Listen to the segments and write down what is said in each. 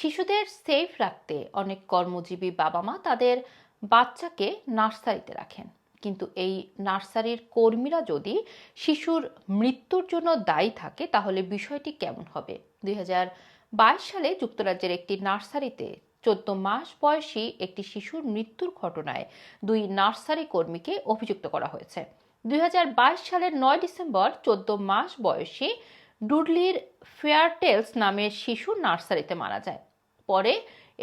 শিশুদের সেফ রাখতে অনেক কর্মজীবী বাবা মা তাদের বাচ্চাকে নার্সারিতে রাখেন। কিন্তু এই নার্সারির কর্মীরা যদি শিশুর মৃত্যুর জন্য দায়ী থাকে, তাহলে বিষয়টি কেমন হবে? দুই হাজার বাইশ সালে যুক্তরাজ্যের একটি নার্সারিতে চোদ্দ মাস বয়সী একটি শিশুর মৃত্যুর ঘটনায় দুই নার্সারি কর্মীকে অভিযুক্ত করা হয়েছে। দুই হাজার বাইশ সালের নয় ডিসেম্বর চোদ্দ মাস বয়সী ডুডলির ফেয়ারটেলস নামের শিশু নার্সারিতে মারা যায়। পরে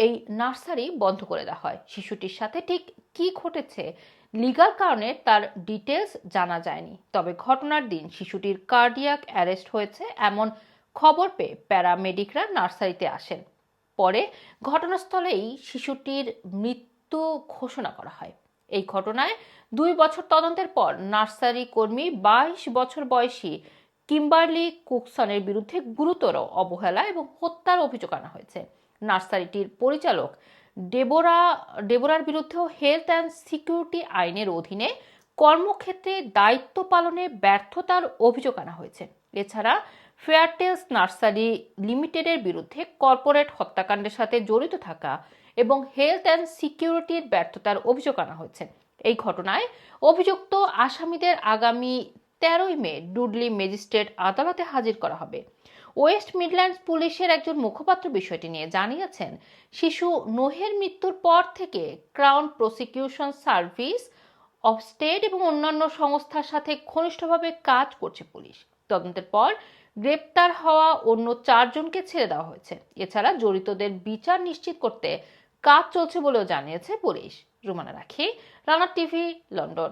এই নার্সারি বন্ধ করে দেওয়া হয়। শিশুটির সাথে ঠিক কী ঘটেছে, লিগাল কারণে তার ডিটেলস জানা যায়নি। তবে ঘটনার দিন শিশুটির কার্ডিয়াক অ্যারেস্ট হয়েছে এমন খবর পেয়ে প্যারামেডিকরা নার্সারিতে আসেন। পরে ঘটনাস্থলেই শিশুটির মৃত্যু ঘোষণা করা হয়। এই ঘটনায় দুই বছর তদন্তের পর নার্সারি কর্মী বাইশ বছর বয়সী কিম্বার্লি কুকসনের বিরুদ্ধে গুরুতর অবহেলা এবং হত্যার অভিযোগ আনা হয়েছে। নার্সারিটির পরিচালক। ডেবোরা, ডেবোরার বিরুদ্ধেও হেলথ অ্যান্ড সিকিউরিটি আইনের অধীনে কর্মক্ষেত্রে দায়িত্ব পালনে ব্যর্থতার অভিযোগ আনা হয়েছে। এছাড়া ফেয়ারটেলস নার্সারি লিমিটেডের বিরুদ্ধে কর্পোরেট হত্যাকাণ্ডের সাথে জড়িত থাকা এবং হেলথ অ্যান্ড সিকিউরিটির ব্যর্থতার অভিযোগ আনা হয়েছে। এই ঘটনায় অভিযুক্ত আসামিদের আগামী তেরোই মে ডুডলি ম্যাজিস্ট্রেট আদালতে হাজির করা হবে। ওয়েস্ট মিডল্যান্ডস পুলিশের একজন মুখপাত্র বিষয়টি নিয়ে জানিয়েছেন, শিশু নোহের মৃত্যুর পর থেকে crown prosecution service of state এবং অন্যান্য সংস্থার সাথে ঘনিষ্ঠভাবে কাজ করছে পুলিশ। তদন্তের পর গ্রেপ্তার হওয়া অন্য চারজনকে ছেড়ে দেওয়া হয়েছে। এছাড়া জড়িতদের বিচার নিশ্চিত করতে কাজ চলছে বলেও জানিয়েছে পুলিশ। রুমানা রাখি, রানা টিভি, লন্ডন।